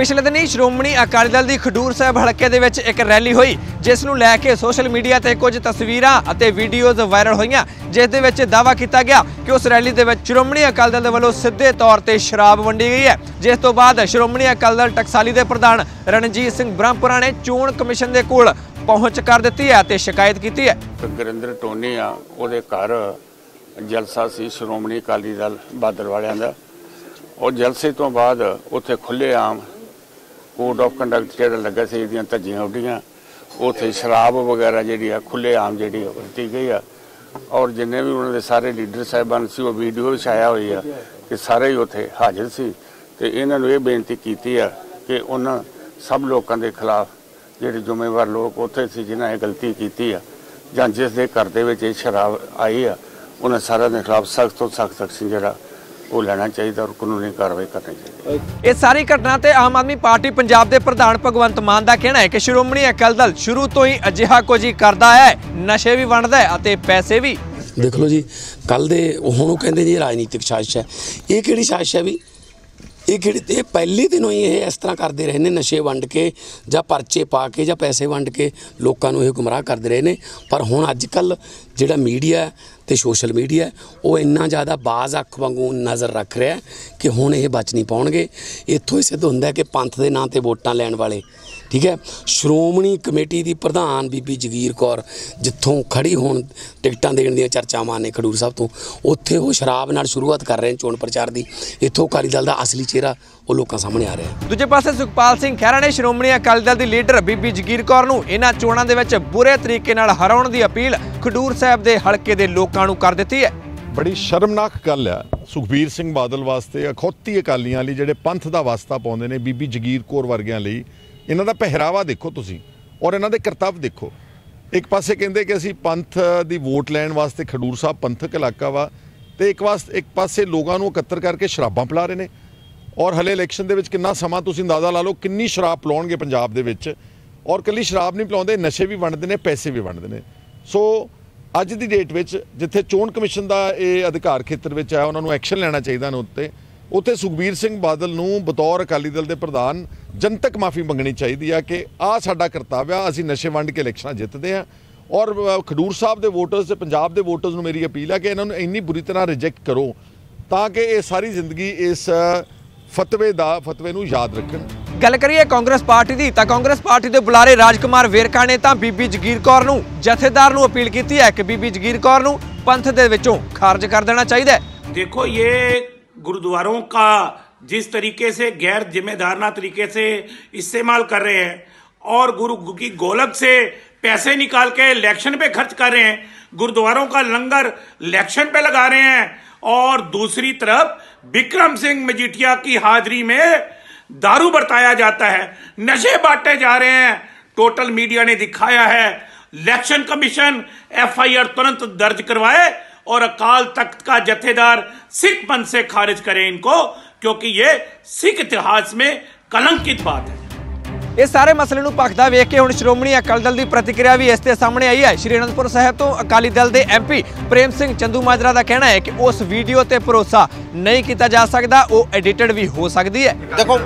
ਪਿਛਲੇ ਦਿਨੀ ਸ਼੍ਰੋਮਣੀ ਅਕਾਲੀ ਦਲ ਦੀ ਖਡੂਰ ਸਾਹਿਬ ਹਲਕੇ ਦੇ ਵਿੱਚ ਇੱਕ ਰੈਲੀ ਹੋਈ, ਜਿਸ ਨੂੰ ਲੈ ਕੇ ਸੋਸ਼ਲ ਮੀਡੀਆ ਤੇ ਕੁਝ ਤਸਵੀਰਾਂ ਅਤੇ ਵੀਡੀਓਜ਼ ਵਾਇਰਲ ਹੋਈਆਂ, ਜਿਸ ਦੇ ਵਿੱਚ ਦਾਅਵਾ ਕੀਤਾ ਗਿਆ ਕਿ ਉਸ ਰੈਲੀ ਦੇ ਵਿੱਚ ਸ਼੍ਰੋਮਣੀ ਅਕਾਲੀ ਦਲ ਦੇ ਵੱਲੋਂ ਸਿੱਧੇ ਤੌਰ ਤੇ ਸ਼ਰਾਬ ਵੰਡੀ ਗਈ ਹੈ। ਜਿਸ ਤੋਂ ਬਾਅਦ ਸ਼੍ਰੋਮਣੀ ਅਕਾਲੀ ਦਲ ਟਕਸਾਲੀ ਦੇ ਪ੍ਰਧਾਨ ਰਣਜੀਤ ਸਿੰਘ ਬ੍ਰਹਮਪੁਰਾ ਨੇ ਚੋਣ ਕਮਿਸ਼ਨ ਦੇ ਕੋਲ ਪਹੁੰਚ ਕਰ ਦਿੱਤੀ ਹੈ ਤੇ ਸ਼ਿਕਾਇਤ ਕੀਤੀ ਹੈ। ਗੁਰਿੰਦਰ ਟੋਨੀ ਆ, ਉਹਦੇ ਘਰ ਜਲਸਾ ਸੀ ਸ਼੍ਰੋਮਣੀ ਅਕਾਲੀ ਦਲ ਬਾਦਲ ਵਾਲਿਆਂ ਦਾ। ਉਹ ਜਲਸੇ ਤੋਂ ਬਾਅਦ ਉੱਥੇ ਖੁੱਲੇ ਆਮ ਕੋਡ ਆਫ ਕੰਡਕਟ ਜਿਹੜਾ ਲੱਗਾ ਸੀ, ਇਹਦੀਆਂ ਧੱਜੀਆਂ ਉੱਡੀਆਂ। ਉੱਥੇ ਸ਼ਰਾਬ ਵਗੈਰਾ ਜਿਹੜੀ ਆ ਖੁੱਲੇ ਆਮ ਜਿਹੜੀ ਆ, ਵਰਤੀ ਗਈ ਆ। ਔਰ ਜਿੰਨੇ ਵੀ ਉਹਨਾਂ ਦੇ ਸਾਰੇ ਲੀਡਰ ਸਾਹਿਬਾਨ ਸੀ, ਉਹ ਵੀਡੀਓ ਵਿੱਚ ਹੋਈ ਆ ਕਿ ਸਾਰੇ ਹੀ ਉੱਥੇ ਹਾਜ਼ਰ ਸੀ। ਤੇ ਇਹਨਾਂ ਨੂੰ ਇਹ ਬੇਨਤੀ ਕੀਤੀ ਆ ਕਿ ਉਹਨਾਂ ਸਭ ਲੋਕਾਂ ਦੇ ਖਿਲਾਫ ਜਿਹੜੇ ਜ਼ਿੰਮੇਵਾਰ ਲੋਕ ਉੱਥੇ ਸੀ, ਜਿਨ੍ਹਾਂ ਇਹ ਗਲਤੀ ਕੀਤੀ ਆ, ਜਾਂ ਜਿਸ ਦੇ ਘਰ ਦੇ ਵਿੱਚ ਇਹ ਸ਼ਰਾਬ ਆਈ ਆ, ਉਹਨਾਂ ਸਾਰਿਆਂ ਦੇ ਖਿਲਾਫ ਸਖਤ ਤੋਂ ਸਖਤ ਐਕਸ਼ਨ ਜਿਹੜਾ ਉਹ ਲੈਣਾ ਚਾਹੀਦਾ ਔਰ ਕਾਨੂੰਨੀ ਕਾਰਵਾਈ ਕਰਨੀ ਚਾਹੀਦੀ। ਇਹ ਸਾਰੀ ਘਟਨਾ ਤੇ ਆਮ ਆਦਮੀ ਪਾਰਟੀ ਪੰਜਾਬ ਦੇ ਪ੍ਰਧਾਨ ਭਗਵੰਤ ਮਾਨ ਦਾ ਕਹਿਣਾ ਹੈ ਕਿ ਸ਼੍ਰੋਮਣੀ ਅਕਾਲੀ ਦਲ ਸ਼ੁਰੂ ਤੋਂ ਹੀ ਅਜਿਹਾ ਕੁਝ ਹੀ ਕਰਦਾ ਹੈ। ਨਸ਼ੇ ਵੀ ਵੰਡਦਾ ਹੈ ਅਤੇ ਪੈਸੇ ਵੀ। ਦੇਖ ਲਓ ਜੀ ਕੱਲ ਦੇ ਹੁਣ ਉਹ ਕਹਿੰਦੇ ਜੀ ਰਾਜਨੀਤਿਕ ਸਾਜ਼ਿਸ਼ ਹੈ। ਇਹ ਕਿਹੜੀ ਸਾਜ਼ਿਸ਼ ਹੈ ਵੀ? ਇਹ ਕਿਹੜੀ ਇਹ ਪਹਿਲੇ ਦਿਨੋਂ ਹੀ ਇਹ ਇਸ ਤਰ੍ਹਾਂ ਕਰਦੇ ਰਹੇ ਨੇ ਨਸ਼ੇ ਵੰਡ ਕੇ ਜਾਂ ਪਰਚੇ ਪਾ ਕੇ ਜਾਂ ਪੈਸੇ ਵੰਡ ਕੇ ਲੋਕਾਂ ਨੂੰ ਇਹ ਗੁੰਮਰਾਹ ਕਰਦੇ ਰਹੇ ਨੇ। ਪਰ ਹੁਣ ਅੱਜ ਕੱਲ ਜਿਹੜਾ ਮੀਡੀਆ ਤੇ ਸੋਸ਼ਲ ਮੀਡੀਆ ਉਹ ਇੰਨਾ ਜ਼ਿਆਦਾ ਬਾਜ਼ ਅੱਖ ਵਾਂਗੂ ਨਜ਼ਰ ਰੱਖ ਰਿਹਾ ਕਿ ਹੁਣ ਇਹ ਬਚ ਨਹੀਂ ਪਾਉਣਗੇ। ਇੱਥੋਂ ਹੀ ਸਿੱਧ ਹੁੰਦਾ ਕਿ ਪੰਥ ਦੇ ਨਾਂ ਤੇ ਵੋਟਾਂ ਲੈਣ ਵਾਲੇ, ਠੀਕ ਹੈ? ਸ਼੍ਰੋਮਣੀ ਕਮੇਟੀ ਦੀ ਪ੍ਰਧਾਨ ਬੀਬੀ ਜਗੀਰ ਕੌਰ, ਜਿੱਥੋਂ ਖੜੀ ਹੋਣ ਟਿਕਟਾਂ ਦੇਣ ਦੀਆਂ ਚਰਚਾਵਾਂ ਨੇ ਖਡੂਰ ਸਾਹਿਬ ਤੋਂ, ਉੱਥੇ ਉਹ ਸ਼ਰਾਬ ਨਾਲ ਸ਼ੁਰੂਆਤ ਕਰ ਰਹੇ ਨੇ ਚੋਣ ਪ੍ਰਚਾਰ ਦੀ। ਇੱਥੋਂ ਅਕਾਲੀ ਦਲ ਦਾ ਅਸਲੀ ਚਿਹਰਾ ਉਹ ਲੋਕਾਂ ਸਾਹਮਣੇ ਆ ਰਿਹਾ ਦੂਜੇ ਪਾਸੇ ਸੁਖਪਾਲ ਸਿੰਘ ਖਹਿਰਾ ਨੇ ਸ਼੍ਰੋਮਣੀ ਅਕਾਲੀ ਦਲ ਦੀ ਲੀਡਰ ਬੀਬੀ ਜਗੀਰ ਕੌਰ ਨੂੰ ਇਹਨਾਂ ਚੋਣਾਂ ਦੇ ਵਿੱਚ ਬੁਰੇ ਤਰੀਕੇ ਨਾਲ ਹਰਾਉਣ ਦੀ ਅਪੀਲ ਖਡੂਰ ਸਾਹਿਬ ਦੇ ਹਲਕੇ ਦੇ ਲੋਕਾਂ ਨੂੰ ਕਰ ਦਿੱਤੀ ਹੈ। ਬੜੀ ਸ਼ਰਮਨਾਕ ਗੱਲ ਆ ਸੁਖਬੀਰ ਸਿੰਘ ਬਾਦਲ ਵਾਸਤੇ ਅਖੌਤੀ ਅਕਾਲੀਆਂ ਲਈ ਜਿਹੜੇ ਪੰਥ ਦਾ ਵਾਸਤਾ ਪਾਉਂਦੇ ਨੇ ਬੀਬੀ ਜਗੀਰ ਕੌਰ ਵਰਗਿਆਂ ਲਈ, ਇਹਨਾਂ ਦਾ ਪਹਿਰਾਵਾ ਦੇਖੋ ਤੁਸੀਂ ਔਰ ਇਹਨਾਂ ਦੇ ਕਰਤੱਵ ਦੇਖੋ। ਇੱਕ ਪਾਸੇ ਕਹਿੰਦੇ ਕਿ ਅਸੀਂ ਪੰਥ ਦੀ ਵੋਟ ਲੈਣ ਵਾਸਤੇ ਖਡੂਰ ਸਾਹਿਬ ਪੰਥਕ ਇਲਾਕਾ ਵਾ ਤੇ ਇੱਕ ਵਾਸ, ਇੱਕ ਪਾਸੇ ਲੋਕਾਂ ਨੂੰ ਇਕੱਤਰ ਕਰਕੇ ਸ਼ਰਾਬਾਂ ਪਿਲਾ ਰਹੇ ਨੇ। ਔਰ ਹਲੇ ਇਲੈਕਸ਼ਨ ਦੇ ਵਿੱਚ ਕਿੰਨਾ ਸਮਾਂ ਤੁਸੀਂ ਅੰਦਾਜ਼ਾ ਲਾ ਲਓ ਕਿੰਨੀ ਸ਼ਰਾਬ ਪਿਲਾਉਣਗੇ ਪੰਜਾਬ ਦੇ ਵਿੱਚ। ਔਰ ਕੱਲੀ ਸ਼ਰਾਬ ਨਹੀਂ ਪਿਲਾਉਂਦੇ, ਨਸ਼ੇ ਵੀ ਵੰਡਦੇ ਨੇ, ਪੈਸੇ ਵੀ ਵੰਡਦੇ ਨੇ। ਸੋ ਅੱਜ ਦੀ ਡੇਟ ਵਿੱਚ ਜਿੱਥੇ ਚੋਣ ਕਮਿਸ਼ਨ ਦਾ ਇਹ ਅਧਿਕਾਰ ਖੇਤਰ ਵਿੱਚ ਹੈ, ਉਹਨਾਂ ਨੂੰ ਐਕਸ਼ਨ ਲੈਣਾ ਚਾਹੀਦਾ ਨੇ ਉੱਤੇ, ਉੱਥੇ ਸੁਖਬੀਰ ਸਿੰਘ ਬਾਦਲ ਨੂੰ ਬਤੌਰ ਅਕਾਲੀ ਦਲ ਦੇ ਪ੍ਰਧਾਨ ਜਨਤਕ ਮਾਫੀ ਮੰਗਣੀ ਚਾਹੀਦੀ ਆ ਕਿ ਆ ਸਾਡਾ ਕਰਤੱਵ ਆ, ਅਸੀਂ ਨਸ਼ੇ ਵੰਡ ਕੇ ਇਲੈਕਸ਼ਨਾਂ ਜਿੱਤਦੇ ਆ। ਔਰ ਖਡੂਰ ਸਾਹਿਬ ਦੇ ਵੋਟਰਸ ਤੇ ਪੰਜਾਬ ਦੇ ਵੋਟਰਸ ਨੂੰ ਮੇਰੀ ਅਪੀਲ ਹੈ ਕਿ ਇਹਨਾਂ ਨੂੰ ਇੰਨੀ ਬੁਰੀ ਤਰ੍ਹਾਂ ਰਿਜੈਕਟ ਕਰੋ ਤਾਂ ਕਿ ਇਹ ਸਾਰੀ ਜ਼ਿੰਦਗੀ ਇਸ ਫਤਵੇ ਦਾ, ਫਤਵੇ ਨੂੰ ਯਾਦ ਰੱਖਣ। ਗੱਲ ਕਰੀਏ ਕਾਂਗਰਸ ਪਾਰਟੀ ਦੀ ਤਾਂ ਕਾਂਗਰਸ ਪਾਰਟੀ ਦੇ ਬੁਲਾਰੇ ਰਾਜਕੁਮਾਰ ਵੇਰਕਾ ਨੇ ਤਾਂ ਬੀਬੀ ਜਗੀਰ ਕੌਰ ਨੂੰ ਜਥੇਦਾਰ ਨੂੰ ਅਪੀਲ ਕੀਤੀ ਹੈ ਕਿ ਬੀਬੀ ਜਗੀਰ ਕੌਰ ਨੂੰ ਪੰਥ ਦੇ ਵਿੱਚੋਂ ਖਾਰਜ ਕਰ ਦੇਣਾ ਚਾਹੀਦਾ ਹੈ देखो ये गुरुद्वारों का जिस तरीके से गैर जिम्मेदाराना तरीके से इस्तेमाल कर रहे हैं और गुरु की गोलक से पैसे निकाल के इलेक्शन पे खर्च कर रहे हैं गुरुद्वारों का लंगर इलेक्शन पे लगा रहे हैं और दूसरी तरफ विक्रम सिंह मजीठिया की हाजिरी में दारू बरताया जाता है, नशे बांटे जा रहे हैं। टोटल मीडिया ने दिखाया है इलेक्शन कमीशन एफआईआर तुरंत दर्ज करवाए और अकाल तख्त का जथेदार सिख पंथ से खारिज करें इनको, क्योंकि ये सिख इतिहास में कलंकित बात है। ਇਹ ਸਾਰੇ ਮਸਲੇ ਨੂੰ ਭਖਦਾ ਵੇਖ ਕੇ ਹੁਣ ਸ਼੍ਰੋਮਣੀ ਅਕਾਲੀ ਦਲ ਦੀ ਪ੍ਰਤੀਕਿਰਿਆ ਵੀ ਇਸ ਤੇ ਸਾਹਮਣੇ ਆਈ ਹੈ। ਸ਼੍ਰੀ ਅਨੰਦਪੁਰ ਸਾਹਿਬ ਤੋਂ ਅਕਾਲੀ ਦਲ ਦੇ ਐਮਪੀ ਪ੍ਰੇਮ ਸਿੰਘ ਚੰਦੂ ਮਾਜਰਾ ਦਾ ਕਹਿਣਾ ਹੈ ਕਿ ਉਸ ਵੀਡੀਓ ਤੇ ਭਰੋਸਾ ਨਹੀਂ ਕੀਤਾ ਜਾ ਸਕਦਾ, ਉਹ ਐਡੀਟਡ ਵੀ ਹੋ ਸਕਦੀ ਹੈ। ਦੇਖੋ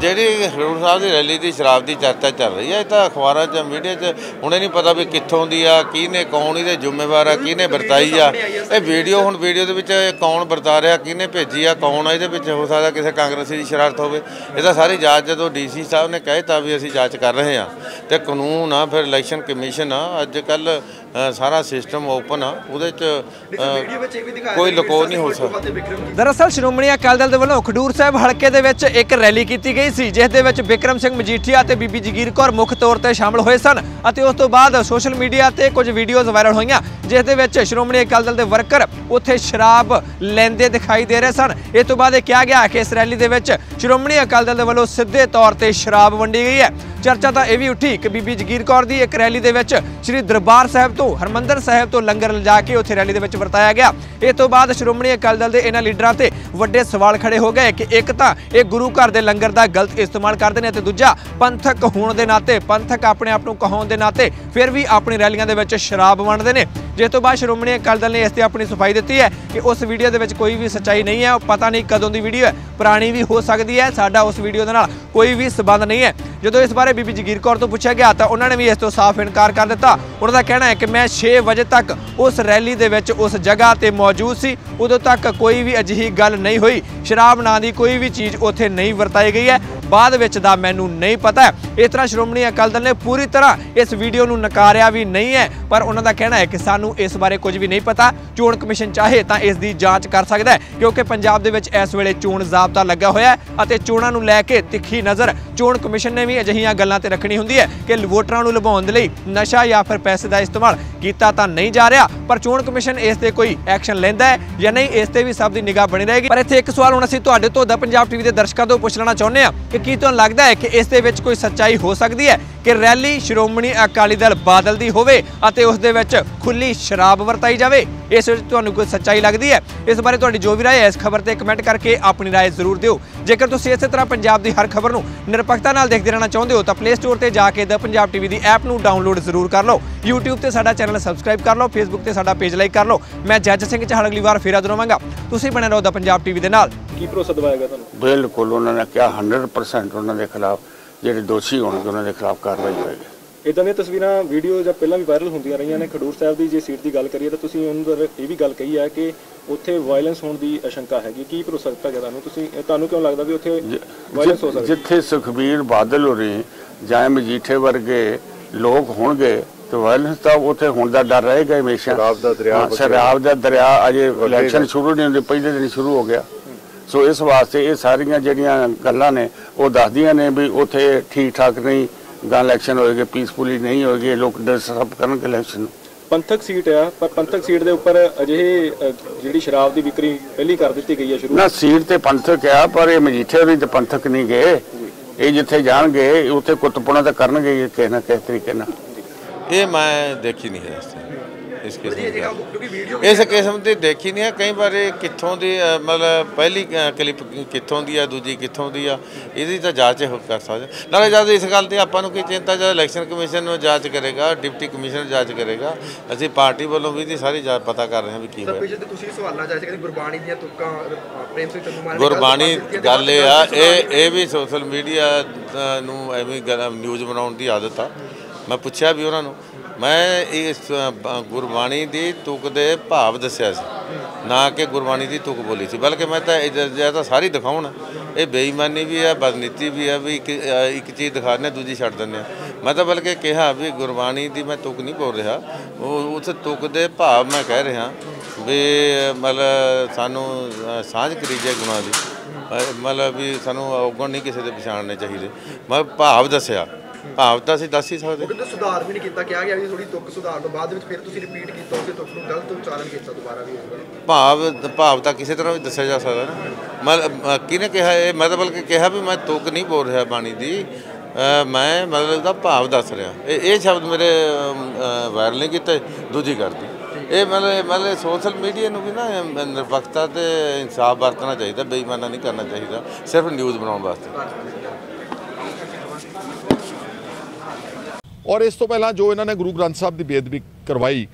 ਜਿਹੜੀ ਹਜ਼ੂਰ ਸਾਹਿਬ ਦੀ ਰੈਲੀ ਦੀ, ਸ਼ਰਾਬ ਦੀ ਚਰਚਾ ਚੱਲ ਰਹੀ ਹੈ, ਇਹ ਤਾਂ ਅਖਬਾਰਾਂ 'ਚ, ਮੀਡੀਆ 'ਚ ਹੁਣੇ ਨਹੀਂ ਪਤਾ ਵੀ ਕਿੱਥੋਂ ਦੀ ਆ, ਕਿਹਨੇ ਕੌਣ ਇਹਦੇ ਜ਼ਿੰਮੇਵਾਰ ਆ, ਕਿਹਨੇ ਵਰਤਾਈ ਆ। ਇਹ ਵੀਡੀਓ ਹੁਣ ਵੀਡੀਓ ਦੇ ਵਿੱਚ ਕੌਣ ਵਰਤਾ ਰਿਹਾ, ਕਿਹਨੇ ਭੇਜੀ ਆ, ਕੌਣ ਆ, ਇਹਦੇ ਵਿੱਚ ਹੋ ਸਕਦਾ ਕਿਸੇ ਕਾਂਗਰਸੀ ਦੀ ਸ਼ਰਾਰਤ ਹੋਵੇ। ਇਹਦਾ ਸਾਰੀ ਜਾਂਚ ਜਦੋਂ ਡੀਸੀ ਸਾਹਿਬ ਨੇ ਕਹਿਤਾ ਵੀ ਅਸੀਂ ਜਾਂਚ ਕਰ ਰਹੇ ਆ ਤੇ ਕਾਨੂੰਨ ਆ ਫਿਰ ਇਲੈਕਸ਼ਨ ਕਮਿਸ਼ਨ ਆ ਅੱਜ ਕੱਲ ਸਾਰਾ ਸਿਸਟਮ ਓਪਨ ਆ ਉਹਦੇ 'ਚ ਕੋਈ ਲੁਕੋ ਨਹੀਂ ਹੋ ਸਕਦਾ। ਦਰਅਸਲ ਸ਼੍ਰੋਮਣੀ ਅਕਾਲੀ ਦਲ ਦੇ ਵੱਲੋਂ ਖਡੂਰ ਸਾਹਿਬ ਹਲਕੇ ਦੇ ਵਿੱਚ ਇੱਕ ਰੈਲੀ ਕੀਤੀ ਗਈ ਸੀ ਜਿਸ ਦੇ ਵਿੱਚ ਵਿਕਰਮ ਸਿੰਘ ਮਜੀਠੀਆ ਤੇ ਬੀਬੀ ਜਗੀਰ ਕੌਰ ਮੁੱਖ ਤੌਰ ਤੇ ਸ਼ਾਮਲ ਹੋਏ ਸਨ ਅਤੇ ਉਸ ਤੋਂ ਬਾਅਦ ਸੋਸ਼ਲ ਮੀਡੀਆ ਤੇ ਕੁਝ ਵੀਡੀਓਜ਼ ਵਾਇਰਲ ਹੋਈਆਂ ਜਿਸ ਦੇ ਵਿੱਚ ਸ਼੍ਰੋਮਣੀ ਅਕਾਲੀ ਦਲ ਦੇ ਵਰਕਰ ਉੱਥੇ ਸ਼ਰਾਬ ਲੈਂਦੇ ਦਿਖਾਈ ਦੇ ਰਹੇ ਸਨ। ਇਸ ਤੋਂ ਬਾਅਦ ਇਹ ਕਿਹਾ ਗਿਆ ਕਿ ਇਸ ਰੈਲੀ ਦੇ ਵਿੱਚ ਸ਼੍ਰੋਮਣੀ ਅਕਾਲੀ ਦਲ ਦੇ ਵੱਲੋਂ ਸਿੱਧੇ ਤੌਰ ਤੇ ਸ਼ਰਾਬ ਵੰਡੀ ਗਈ ਹੈ। ਚਰਚਾ ਤਾਂ ਇਹ ਵੀ ਉੱਠੀ ਕਿ ਬੀਬੀ ਜਗੀਰ ਕੌਰ ਦੀ ਇੱਕ ਰੈਲੀ ਦੇ ਵਿੱਚ ਸ੍ਰੀ ਦਰਬਾਰ ਸਾਹਿਬ ਤੋਂ, ਹਰਮੰਦਰ ਸਾਹਿਬ ਤੋਂ ਲੰਗਰ ਲਿਜਾ ਕੇ ਉੱਥੇ ਰੈਲੀ ਦੇ ਵਿੱਚ ਵਰਤਾਇਆ ਗਿਆ। ਇਸ ਤੋਂ ਬਾਅਦ ਸ਼੍ਰੋਮਣੀ ਅਕਾਲੀ ਦਲ ਦੇ ਇਹਨਾਂ ਲੀਡਰਾਂ ਤੇ ਵੱਡੇ ਸਵਾਲ ਖੜੇ ਹੋ ਗਏ ਕਿ ਇੱਕ ਤਾਂ ਇਹ ਗੁਰੂ ਘਰ ਦੇ ਲੰਗਰ ਦਾ ਗਲਤ ਇਸਤੇਮਾਲ ਕਰਦੇ ਨੇ ਤੇ ਦੂਜਾ, ਪੰਥਕ ਹੋਣ ਦੇ ਨਾਤੇ, ਪੰਥਕ ਆਪਣੇ ਆਪ ਨੂੰ ਕਹਾਉਣ ਦੇ ਦੇ ਨਾਤੇ ਫਿਰ ਵੀ ਆਪਣੀ ਰੈਲੀਆਂ ਦੇ ਵਿੱਚ ਸ਼ਰਾਬ ਵੰਡਦੇ ਨੇ। ਜਿਸ ਤੋਂ ਬਾਅਦ ਸ਼੍ਰੋਮਣੀ ਅਕਾਲੀ ਦਲ ਨੇ ਇਸ ਤੇ ਆਪਣੀ ਸਫ਼ਾਈ ਦਿੱਤੀ ਹੈ ਕਿ ਉਸ ਵੀਡੀਓ ਦੇ ਵਿੱਚ ਕੋਈ ਵੀ ਸੱਚਾਈ ਨਹੀਂ ਹੈ, ਉਹ ਪਤਾ ਨਹੀਂ ਕਦੋਂ ਦੀ ਵੀਡੀਓ ਹੈ, ਪੁਰਾਣੀ ਵੀ ਹੋ ਸਕਦੀ ਹੈ, ਸਾਡਾ ਉਸ ਵੀਡੀਓ ਦੇ ਨਾਲ ਕੋਈ ਵੀ ਸਬੰਧ ਨਹੀਂ ਹੈ। ਜਦੋਂ ਇਸ ਬਾਰੇ ਬੀਬੀ ਜਗੀਰ ਕੌਰ ਤੋਂ ਪੁੱਛਿਆ ਗਿਆ ਤਾਂ ਉਹਨਾਂ ਨੇ ਵੀ ਇਸ ਤੋਂ ਸਾਫ਼ ਇਨਕਾਰ ਕਰ ਦਿੱਤਾ। ਉਹਨਾਂ ਦਾ ਕਹਿਣਾ ਹੈ ਕਿ ਮੈਂ 6 ਵਜੇ ਤੱਕ ਉਸ ਰੈਲੀ ਦੇ ਵਿੱਚ ਉਸ ਜਗ੍ਹਾ ਤੇ ਮੌਜੂਦ ਸੀ। ਉਦੋਂ ਤੱਕ ਕੋਈ ਵੀ ਅਜਿਹੀ ਗੱਲ ਨਹੀਂ ਹੋਈ। ਸ਼ਰਾਬ ਨਾਂ ਦੀ ਕੋਈ ਵੀ ਚੀਜ਼ ਉੱਥੇ ਨਹੀਂ ਵਰਤਾਈ ਗਈ ਹੈ। ਬਾਅਦ ਵਿੱਚ ਦਾ ਮੈਨੂੰ ਨਹੀਂ ਪਤਾ। ਇਸ ਤਰ੍ਹਾਂ ਸ਼੍ਰੋਮਣੀ ਅਕਾਲੀ ਦਲ ਨੇ ਪੂਰੀ ਤਰ੍ਹਾਂ ਇਸ ਵੀਡੀਓ ਨੂੰ ਨਕਾਰਿਆ ਵੀ ਨਹੀਂ ਹੈ। ਪਰ ਉਹਨਾਂ ਦਾ ਕਹਿਣਾ ਹੈ ਕਿ ਸਾਨੂੰ ਇਸ ਬਾਰੇ ਕੁਝ ਵੀ ਨਹੀਂ ਪਤਾ। ਚੋਣ ਕਮਿਸ਼ਨ ਚਾਹੇ ਤਾਂ ਇਸ ਦੀ ਜਾਂਚ ਕਰ ਸਕਦਾ ਹੈ, ਕਿਉਂਕਿ ਪੰਜਾਬ ਦੇ ਵਿੱਚ ਇਸ ਵੇਲੇ ਚੋਣ ਜ਼ਾਬਤਾ ਲੱਗਾ ਹੋਇਆ ਹੈ ਅਤੇ ਚੋਣਾਂ ਨੂੰ ਲੈ ਕੇ ਤਿੱਖੀ ਨਜ਼ਰ ਚੋਣ ਕਮਿਸ਼ਨ ਨੇ ਵੀ ਅਜਿਹੀਆਂ ਗੱਲਾਂ ਤੇ ਰੱਖਣੀ ਹੁੰਦੀ ਹੈ ਕਿ ਵੋਟਰਾਂ ਨੂੰ ਲੁਭਾਉਣ ਦੇ ਲਈ ਨਸ਼ਾ ਜਾਂ ਫਿਰ ਪੈਸੇ ਦਾ ਇਸਤੇਮਾਲ ਕੀਤਾ ਤਾਂ ਨਹੀਂ ਜਾ ਰਿਹਾ, ਪਰ ਚੋਣ ਕਮਿਸ਼ਨ ਇਸ ਤੇ ਕੋਈ ਐਕਸ਼ਨ ਲੈਂਦਾ ਹੈ ਜਾਂ ਨਹੀਂ, ਇਸ ਤੇ ਵੀ ਸਭ ਦੀ ਨਿਗਾਹ ਬਣੀ ਰਹੇਗੀ। ਪਰ ਇੱਥੇ ਇੱਕ ਸਵਾਲ ਹੁਣ ਅਸੀਂ ਤੁਹਾਡੇ ਤੋਂ ਦਾ ਪੰਜਾਬ ਟੀਵੀ ਦੇ ਦਰਸ਼ਕਾਂ ਤੋਂ ਪੁੱਛ ਲੈਣਾ ਚਾਹੁੰਦੇ ਹਾਂ ਕਿ ਕੀ ਤੁਹਾਨੂੰ ਲੱਗਦਾ ਹੈ ਕਿ ਇਸ ਦੇ ਵਿੱਚ ਕੋਈ ਸੱਚਾਈ ਹੋ ਸਕਦੀ ਹੈ? ਕਿ ਰੈਲੀ ਸ਼੍ਰੋਮਣੀ ਅਕਾਲੀ ਦਲ ਬਾਦਲ ਦੀ ਹੋਵੇ ਅਤੇ ਉਸ ਦੇ ਵਿੱਚ ਖੁੱਲੀ ਸ਼ਰਾਬ ਵਰਤਾਈ ਜਾਵੇ। ਇਸ ਵਿੱਚ ਤੁਹਾਨੂੰ ਕੋਈ ਸੱਚਾਈ ਲੱਗਦੀ ਹੈ? ਇਸ ਬਾਰੇ ਤੁਹਾਡੀ ਜੋ ਵੀ ਰਾਏ ਹੈ ਇਸ ਖਬਰ ਤੇ ਕਮੈਂਟ ਕਰਕੇ ਆਪਣੀ ਰਾਏ ਜ਼ਰੂਰ ਦਿਓ। ਜੇਕਰ ਤੁਸੀਂ ਇਸੇ ਤਰ੍ਹਾਂ ਪੰਜਾਬ ਦੀ ਹਰ ਖਬਰ ਨੂੰ ਨਿਰਪੱਖਤਾ ਨਾਲ ਦੇਖਦੇ ਰਹਿਣਾ ਚਾਹੁੰਦੇ ਹੋ ਤਾਂ ਪਲੇ ਸਟੋਰ ਤੇ ਜਾ ਕੇ ਦ ਪੰਜਾਬ ਟੀਵੀ ਦੀ ਐਪ ਨੂੰ ਡਾਊਨਲੋਡ ਜ਼ਰੂਰ ਕਰ ਲਓ। YouTube ਤੇ ਸਾਡਾ ਚੈਨਲ ਸਬਸਕ੍ਰਾਈਬ ਕਰ ਲਓ Facebook ਤੇ ਸਾਡਾ ਪੇਜ ਲਾਈਕ ਕਰ ਲਓ। ਮੈਂ ਜੱਜ ਸਿੰਘ ਚਾਹਲ ਅਗਲੀ ਵਾਰ ਫੇਰ ਹਾਜ਼ਰ ਹੋਵਾਂਗਾ। ਤੁਸੀਂ ਬਣੇ ਰਹੋ ਦ ਪੰਜਾਬ ਟੀਵੀ ਦੇ ਨਾਲ। ਕੀ ਭਰੋਸਾ ਦਿਵਾਏਗਾ ਤੁਹਾਨੂੰ? ਬਿਲਕੁਲ ਉਹਨਾਂ ਨੇ ਕਿਹਾ 100% ਉਹਨਾਂ ਦੇ ਖਿਲਾਫ। ਜਿਹੜੇ ਦੋਸ਼ੀ ਹੋਣਗੇ ਉਹਨਾਂ ਦੇ ਖਿਲਾਫ ਕਾਰਵਾਈ ਹੋਏਗੀ। ਇਦਾਂ ਦੀਆਂ ਤਸਵੀਰਾਂ ਵੀਡੀਓ ਜਾਂ ਪਹਿਲਾਂ ਵੀ ਵਾਇਰਲ ਹੁੰਦੀਆਂ ਰਹੀਆਂ ਨੇ ਖਡੂਰ ਸਾਹਿਬ ਦੀ ਜੇ ਸੀਟ ਦੀ ਗੱਲ ਕਰੀਏ ਤਾਂ ਤੁਸੀਂ ਉਹਨਾਂ ਦਾ ਇਹ ਵੀ ਗੱਲ ਕਹੀ ਹੈ ਕਿ ਉੱਥੇ ਵਾਇਲੈਂਸ ਹੋਣ ਦੀ ਆਸ਼ੰਕਾ ਹੈਗੀ। ਕੀ ਭਰੋਸਾ ਦਿੱਤਾ ਗਿਆ ਤੁਹਾਨੂੰ? ਤੁਸੀਂ ਤੁਹਾਨੂੰ ਕਿਉਂ ਲੱਗਦਾ ਵੀ ਉੱਥੇ ਵਾਇਲੈਂਸ ਹੋ ਸਕਦੀ? ਜਿੱਥੇ ਸੁਖਬੀਰ ਬਾਦਲ ਹੋਰੀ ਜਾਂ ਮਜੀਠੇ ਵਰਗੇ ਲੋਕ ਹੋਣਗੇ ਤੇ ਵਾਇਲੈਂਸ ਤਾਂ ਉੱਥੇ ਹੁਣ ਦਾ ਡਰ ਰਹੇਗਾ ਹੀ ਹਮੇਸ਼ਾ। ਸ਼ਰਾਬ ਦਾ ਦਰਿਆ ਹਾਂ। ਸ਼ਰਾਬ ਦਾ ਦਰਿਆ ਅਜੇ ਇਲੈਕਸ਼ਨ ਸ਼ੁਰੂ ਨਹੀਂ ਹੁੰਦੇ ਪਹਿਲੇ ਦਿਨ ਹੀ ਸ਼ੁਰੂ ਹੋ ਗਿਆ। ਸੋ ਇਸ ਵਾਸਤੇ ਇਹ ਸਾਰੀਆਂ ਜਿਹੜੀਆਂ ਗੱਲਾਂ ਨੇ ਉਹ ਦੱਸਦੀਆਂ ਨੇ ਵੀ ਉੱਥੇ ਠੀਕ ਠਾਕ ਨਹੀਂ ਗਾਂ ਇਲੈਕਸ਼ਨ ਹੋਏਗੇ ਪੀਸਫੁਲੀ ਨਹੀਂ ਹੋਏਗੇ ਲੋਕ ਡਿਸਟਰਬ ਕਰਨਗੇ ਇਲੈਕਸ਼ਨ ਪੰਥਕ ਸੀਟ ਆ ਪਰ ਪੰਥਕ ਸੀਟ ਦੇ ਉੱਪਰ ਅਜਿਹੇ ਜਿਹੜੀ ਸ਼ਰਾਬ ਦੀ ਵਿਕਰੀ ਪਹਿਲੀ ਕਰ ਦਿੱਤੀ ਗਈ ਹੈ ਸ਼ੁਰੂ ਨਾ ਸੀਟ ਤੇ ਪੰਥਕ ਆ ਪਰ ਇਹ ਮਜੀਠੇ ਹੋਰੀ ਤੇ ਪੰਥਕ ਨਹੀਂ ਗਏ। ਇਹ ਜਿੱਥੇ ਜਾਣਗੇ ਉੱਥੇ ਕੁੱਤਪੁਣਾ ਤਾਂ ਕਰਨਗੇ ਕਿਸੇ ਨਾ ਕਿਸੇ ਤਰੀਕੇ ਨਾਲ। ਇਹ ਮੈਂ ਦੇਖੀ ਨਹੀਂ ਹੈ ਇਸ ਕਿਸਮ ਦੀ ਇਸ ਕਿਸਮ ਦੀ ਦੇਖੀ ਨਹੀਂ ਹੈ ਕਈ ਵਾਰ ਕਿੱਥੋਂ ਦੀ ਮਤਲਬ ਪਹਿਲੀ ਕਲਿੱਪ ਕਿੱਥੋਂ ਦੀ ਆ ਦੂਜੀ ਕਿੱਥੋਂ ਦੀ ਆ ਇਹਦੀ ਤਾਂ ਜਾਂਚ ਹੋ ਕਰ ਸਕਦੇ ਨਾਲੇ ਜਦ ਇਸ ਗੱਲ ਤੇ ਆਪਾਂ ਨੂੰ ਕੀ ਚਿੰਤਾ ਜਦ ਇਲੈਕਸ਼ਨ ਕਮਿਸ਼ਨ ਨੂੰ ਜਾਂਚ ਕਰੇਗਾ ਡਿਪਟੀ ਕਮਿਸ਼ਨਰ ਜਾਂਚ ਕਰੇਗਾ ਅਸੀਂ ਪਾਰਟੀ ਵੱਲੋਂ ਵੀ ਦੀ ਸਾਰੀ ਜਾਂਚ ਪਤਾ ਕਰ ਰਹੇ ਹਾਂ ਵੀ ਕੀ ਹੋਇਆ। ਪਿਛਲੇ ਤੁਸੀਂ ਸਵਾਲਾਂ ਚਾਹੇ ਕਿ ਗੁਰਬਾਣੀ ਦੀਆਂ ਤੁਕਾਂ ਪ੍ਰੇਮ ਸਿੰਘ ਚੰਦੂਮਾਲ ਨੇ ਗੁਰਬਾਣੀ ਗੱਲ ਇਹ ਆ ਇਹ ਇਹ ਵੀ ਸੋਸ਼ਲ ਮੀਡੀਆ ਨੂੰ ਐਵੇਂ ਨਿਊਜ਼ ਬਣਾਉਣ ਦੀ ਆਦਤ ਆ। ਮੈਂ ਪੁੱਛਿਆ ਵੀ ਉਹਨਾਂ ਨੂੰ ਮੈਂ ਇਸ ਗੁਰਬਾਣੀ ਦੀ ਤੁਕ ਦੇ ਭਾਵ ਦੱਸਿਆ ਸੀ। ਨਾ ਕਿ ਗੁਰਬਾਣੀ ਦੀ ਤੁਕ ਬੋਲੀ ਸੀ ਬਲਕਿ ਮੈਂ ਤਾਂ ਇਹ ਤਾਂ ਸਾਰੀ ਦਿਖਾਉਣ। ਇਹ ਬੇਈਮਾਨੀ ਵੀ ਹੈ ਬਦਨੀਤੀ ਵੀ ਹੈ ਵੀ ਇੱਕ ਅ, ਇੱਕ ਚੀਜ਼ ਦਿਖਾਣੇ ਦੂਜੀ ਛੱਡ ਦਿੰਦੇ ਆ ਮੈਂ ਤਾਂ ਬਲਕਿ ਕਿਹਾ ਵੀ ਗੁਰਬਾਣੀ ਦੀ ਮੈਂ ਤੁਕ ਨਹੀਂ ਬੋਲ ਰਿਹਾ। ਉਹ ਉਸ ਤੁਕ ਦੇ ਭਾਵ ਮੈਂ ਕਹਿ ਰਿਹਾ ਵੀ ਮਤਲਬ ਸਾਨੂੰ ਸਾਂਝ ਕਰੀ ਕਰੀਜੇ ਗੁਣਾ ਦੀ। ਮਤਲਬ ਵੀ ਸਾਨੂੰ ਔਗਣ ਨਹੀਂ ਕਿਸੇ ਦੇ ਪਛਾਣਨੇ ਚਾਹੀਦੇ। ਮੈਂ ਭਾਵ ਦੱਸਿਆ। ਭਾਵ ਤਾਂ ਅਸੀਂ ਦੱਸ ਹੀ ਸਕਦੇ। ਕਿਉਂਕਿ ਸੁਧਾਰ ਵੀ ਨਹੀਂ ਕੀਤਾ ਕਿਹਾ ਗਿਆ ਵੀ ਥੋੜੀ ਤੁਕ ਸੁਧਾਰ ਤੋਂ ਬਾਅਦ ਵਿੱਚ ਫਿਰ ਤੁਸੀਂ ਰਿਪੀਟ ਕੀਤਾ ਉਸੇ ਤੁਕ ਨੂੰ ਗਲਤ ਉਚਾਰਨ ਕੀਤਾ ਦੁਬਾਰਾ ਵੀ ਭਾਵ ਭਾਵ ਤਾਂ ਕਿਸੇ ਤਰ੍ਹਾਂ ਵੀ ਦੱਸਿਆ ਜਾ ਸਕਦਾ ਨਾ। ਮੈਂ ਅ, ਕਿਹਨੇ ਕਿਹਾ ਇਹ? ਮੈਂ ਤਾਂ ਬਲਕਿ ਕਿਹਾ ਵੀ ਮੈਂ ਤੁਕ ਨਹੀਂ ਬੋਲ ਰਿਹਾ ਬਾਣੀ ਦੀ। ਮੈਂ ਮਤਲਬ ਦਾ ਭਾਵ ਦੱਸ ਰਿਹਾ। ਇਹ ਇਹ ਸ਼ਬਦ ਮੇਰੇ ਵਾਇਰਲ ਨਹੀਂ ਕੀਤੇ ਦੂਜੀ ਕਰਦੀ ਇਹ ਮਤਲਬ ਮਤਲਬ ਸੋਸ਼ਲ ਮੀਡੀਆ ਨੂੰ ਵੀ ਨਾ ਨਿਰਪੱਖਤਾ ਤੇ ਇਨਸਾਫ ਵਰਤਣਾ ਚਾਹੀਦਾ ਬੇਈਮਾਨਾ ਨਹੀਂ ਕਰਨਾ ਚਾਹੀਦਾ ਸਿਰਫ ਨਿਊਜ਼ ਬਣਾਉਣ ਵਾਸਤੇ। ਔਰ ਇਸ ਤੋਂ ਪਹਿਲਾਂ ਜੋ ਇਹਨਾਂ ਨੇ ਗੁਰੂ ਗ੍ਰੰਥ ਸਾਹਿਬ ਦੀ ਬੇਅਦਬੀ ਕਰਵਾਈ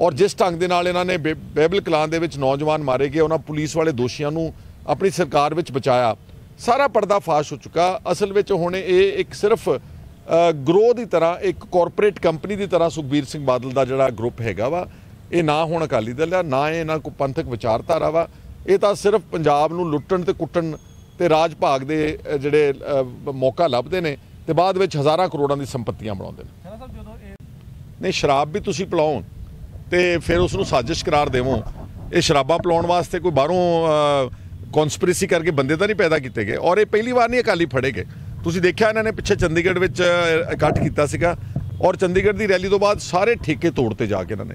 ਔਰ ਜਿਸ ਢੰਗ ਦੇ ਨਾਲ ਇਹਨਾਂ ਨੇ ਬੇ- ਬਾਈਬਲ ਕਲਾਂ ਦੇ ਵਿੱਚ ਨੌਜਵਾਨ ਮਾਰੇ ਗਏ ਉਹਨਾਂ ਪੁਲਿਸ ਵਾਲੇ ਦੋਸ਼ੀਆਂ ਨੂੰ ਆਪਣੀ ਸਰਕਾਰ ਵਿੱਚ ਬਚਾਇਆ। ਸਾਰਾ ਪਰਦਾ ਫਾਸ਼ ਹੋ ਚੁੱਕਾ। ਅਸਲ ਵਿੱਚ ਹੁਣ ਇਹ ਇੱਕ ਸਿਰਫ ਅ, ਗਰੋਹ ਦੀ ਤਰ੍ਹਾਂ ਇੱਕ ਕਾਰਪੋਰੇਟ ਕੰਪਨੀ ਦੀ ਤਰ੍ਹਾਂ ਸੁਖਬੀਰ ਸਿੰਘ ਬਾਦਲ ਦਾ ਜਿਹੜਾ ਗਰੁੱਪ ਹੈਗਾ ਵਾ ਇਹ ਨਾ ਹੁਣ ਅਕਾਲੀ ਦਲ ਆ ਨਾ ਇਹਨਾਂ ਕੋ ਪੰਥਕ ਵਿਚਾਰਧਾਰਾ ਵਾ। ਇਹ ਤਾਂ ਸਿਰਫ ਪੰਜਾਬ ਨੂੰ ਲੁੱਟਣ ਤੇ ਕੁੱਟਣ ਤੇ ਰਾਜ ਭਾਗ ਦੇ ਜਿਹੜੇ ਮੌਕਾ ਲੱਭਦੇ ਨੇ। ਤੇ ਬਾਅਦ ਵਿੱਚ ਹਜ਼ਾਰਾਂ ਕਰੋੜਾਂ ਦੀ ਸੰਪਤੀਆਂ ਬਣਾਉਂਦੇ ਨੇ। ਨਹੀਂ ਸ਼ਰਾਬ ਵੀ ਤੁਸੀਂ ਪਿਲਾਉਣ ਤੇ ਫਿਰ ਉਸ ਨੂੰ ਸਾਜ਼ਿਸ਼ ਕਰਾਰ ਦੇਵੋ। ਇਹ ਸ਼ਰਾਬਾਂ ਪਿਲਾਉਣ ਵਾਸਤੇ ਕੋਈ ਬਾਹਰੋਂ ਕਨਸਪੀਰੇਸੀ ਕਰਕੇ ਬੰਦੇ ਤਾਂ ਨਹੀਂ ਪੈਦਾ ਕੀਤੇ ਗਏ। ਔਰ ਇਹ ਪਹਿਲੀ ਵਾਰ ਨਹੀਂ ਅਕਾਲੀ ਫੜੇ ਗਏ। ਤੁਸੀਂ ਦੇਖਿਆ ਇਹਨਾਂ ਨੇ ਪਿੱਛੇ ਚੰਡੀਗੜ੍ਹ ਵਿੱਚ ਇਕੱਠ ਕੀਤਾ ਸੀਗਾ। ਔਰ ਚੰਡੀਗੜ੍ਹ ਦੀ ਰੈਲੀ ਤੋਂ ਬਾਅਦ ਸਾਰੇ ਠੇਕੇ ਤੋੜਤੇ ਜਾ ਕੇ ਇਹਨਾਂ ਨੇ।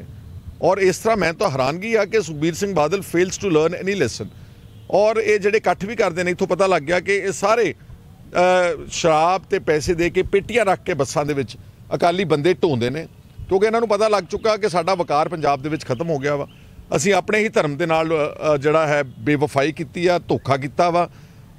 ਔਰ ਇਸ ਤਰ੍ਹਾਂ ਮੈਂ ਤਾਂ ਹੈਰਾਨਗੀ ਆ ਕਿ Sukhbir Singh Badal fails to learn any lesson ਔਰ ਇਹ ਜਿਹੜੇ ਇਕੱਠ ਵੀ ਕਰਦੇ ਨੇ ਇੱਥੋਂ ਪਤਾ ਲੱਗ ਗਿਆ ਕਿ ਇਹ ਸਾਰੇ ਸ਼ਰਾਬ ਤੇ ਪੈਸੇ ਦੇ ਕੇ ਪੇਟੀਆਂ ਰੱਖ ਕੇ ਬੱਸਾਂ ਦੇ ਵਿੱਚ ਅਕਾਲੀ ਬੰਦੇ ਢੋਂਦੇ ਨੇ, ਕਿਉਂਕਿ ਇਹਨਾਂ ਨੂੰ ਪਤਾ ਲੱਗ ਚੁੱਕਾ ਕਿ ਸਾਡਾ ਵਕਾਰ ਪੰਜਾਬ ਦੇ ਵਿੱਚ ਖਤਮ ਹੋ ਗਿਆ ਵਾ। ਅਸੀਂ ਆਪਣੇ ਹੀ ਧਰਮ ਦੇ ਨਾਲ ਜਿਹੜਾ ਹੈ, ਬੇਵਫਾਈ ਕੀਤੀ ਆ, ਧੋਖਾ ਕੀਤਾ ਵਾ।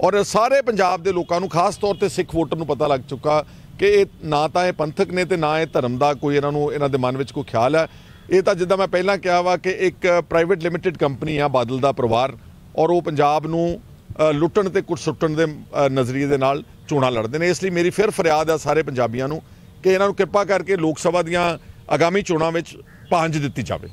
ਔਰ ਸਾਰੇ ਪੰਜਾਬ ਦੇ ਲੋਕਾਂ ਨੂੰ, ਖਾਸ ਤੌਰ ਤੇ ਸਿੱਖ ਵੋਟਰ ਨੂੰ ਪਤਾ ਲੱਗ ਚੁੱਕਾ ਕਿ ਇਹ ਨਾ ਤਾਂ ਇਹ ਪੰਥਕ ਨੇ ਤੇ ਨਾ ਇਹ ਧਰਮ ਦਾ ਕੋਈ ਇਹਨਾਂ ਨੂੰ, ਇਹਨਾਂ ਦੇ ਮਨ ਵਿੱਚ ਕੋਈ ਖਿਆਲ ਹੈ। ਇਹ ਤਾਂ ਜਿੱਦਾਂ ਮੈਂ ਪਹਿਲਾਂ ਕਿਹਾ ਵਾ ਕਿ ਇੱਕ ਪ੍ਰਾਈਵੇਟ ਲਿਮਿਟਿਡ ਕੰਪਨੀ ਆ, ਬਾਦਲ ਦਾ ਪਰਿਵਾਰ। ਔਰ ਉਹ ਪੰਜਾਬ ਨੂੰ ਲੁੱਟਣ ਤੇ ਕੁੱਟ ਸੁੱਟਣ ਦੇ ਨਜ਼ਰੀਏ ਦੇ ਨਾਲ ਚੋਣਾਂ ਲੜਦੇ ਨੇ। ਇਸ ਲਈ ਮੇਰੀ ਫਿਰ ਫਰਿਆਦ ਆ ਸਾਰੇ ਪੰਜਾਬੀਆਂ ਨੂੰ ਕਿ ਇਹਨਾਂ ਨੂੰ ਕਿਰਪਾ ਕਰਕੇ ਲੋਕ ਸਭਾ ਦੀਆਂ ਆਗਾਮੀ ਚੋਣਾਂ ਵਿੱਚ ਭਾਂਜ ਦਿੱਤੀ ਜਾਵੇ।